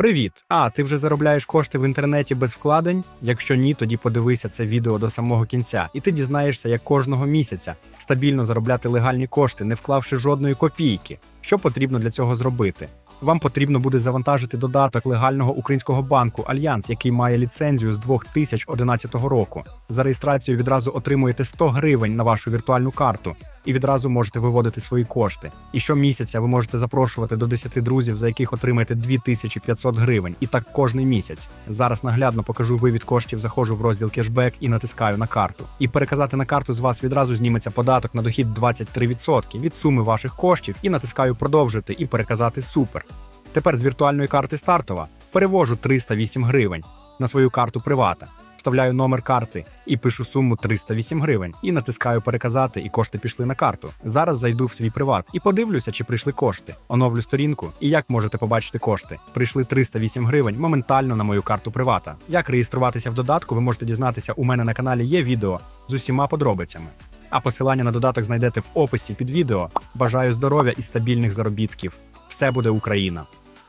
Привіт! А, ти вже заробляєш кошти в інтернеті без вкладень? Якщо ні, тоді подивися це відео до самого кінця, і ти дізнаєшся, як кожного місяця стабільно заробляти легальні кошти, не вклавши жодної копійки. Що потрібно для цього зробити? Вам потрібно буде завантажити додаток легального українського банку Альянс, який має ліцензію з 2011 року. За реєстрацію відразу отримуєте 100 гривень на вашу віртуальну карту і відразу можете виводити свої кошти. І щомісяця ви можете запрошувати до 10 друзів, за яких отримаєте 2500 гривень. І так кожний місяць. Зараз наглядно покажу вивід коштів, заходжу в розділ кешбек і натискаю на карту. І переказати на карту з вас відразу зніметься податок на дохід 23% від суми ваших коштів. І натискаю продовжити і переказати супер. Тепер з віртуальної карти стартова перевожу 308 гривень на свою карту привата. Вставляю номер карти і пишу суму 308 гривень і натискаю переказати, і кошти пішли на карту. Зараз зайду в свій приват і подивлюся, чи прийшли кошти. Оновлю сторінку, і як можете побачити кошти. Прийшли 308 гривень моментально на мою карту привата. Як реєструватися в додатку, ви можете дізнатися. У мене на каналі є відео з усіма подробицями. А посилання на додаток знайдете в описі під відео. Бажаю здоров'я і стабільних заробітків. Все буде Україна!